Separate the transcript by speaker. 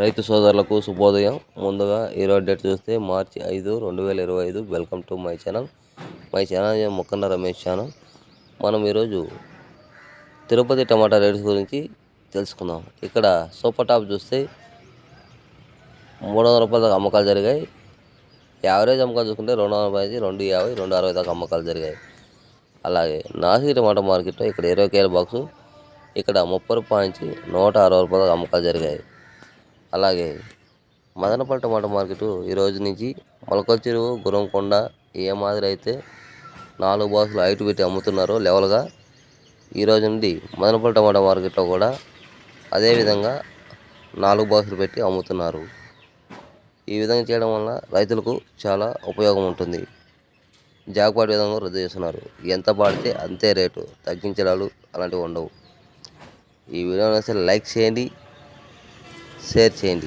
Speaker 1: రైతు సోదరులకు శుభోదయం. ముందుగా ఈరోజు డేట్ చూస్తే మార్చి ఐదు రెండు వేల ఇరవై ఐదు. Welcome to my channel. My channel Mokkanna Ramesh channel. మనం ఈరోజు తిరుపతి టమాటా రేట్స్ గురించి తెలుసుకుందాం. ఇక్కడ సూపర్ టాప్ చూస్తే మూడు వందల రూపాయల దాకా అమ్మకాలు జరిగాయి. యావరేజ్ అమ్మకాలు చూసుకుంటే రెండు వందల రూపాయలు రెండు యాభై రెండు అరవై దాకా అమ్మకాలు జరిగాయి. అలాగే నాసిక్ టమాటా మార్కెట్లో ఇక్కడ ఇరవై కేల బాక్సు. ఇక్కడ ముప్పై రూపాయల నుంచి నూట అరవై రూపాయల అమ్మకాలు జరిగాయి. అలాగే మదనపల్లి టమాటా మార్కెట్ ఈ రోజు నుంచి మొలకల చెరువు గురంకొండ ఏ మాదిరి అయితే నాలుగు బాక్సులు హైట్ పెట్టి అమ్ముతున్నారో లెవెల్గా ఈ రోజు నుండి మదనపల్లి టమాటా మార్కెట్లో కూడా అదేవిధంగా నాలుగు బాక్సులు పెట్టి అమ్ముతున్నారు. ఈ విధంగా చేయడం వల్ల రైతులకు చాలా ఉపయోగం ఉంటుంది. జాక్పాట్ విధంగా రద్దు చేస్తున్నారు. ఎంత పాడితే అంతే రేటు. తగ్గించడాలు అలాంటివి ఉండవు. ఈ వీడియో నచ్చితే లైక్ చేయండి. షేర్ చేయండి.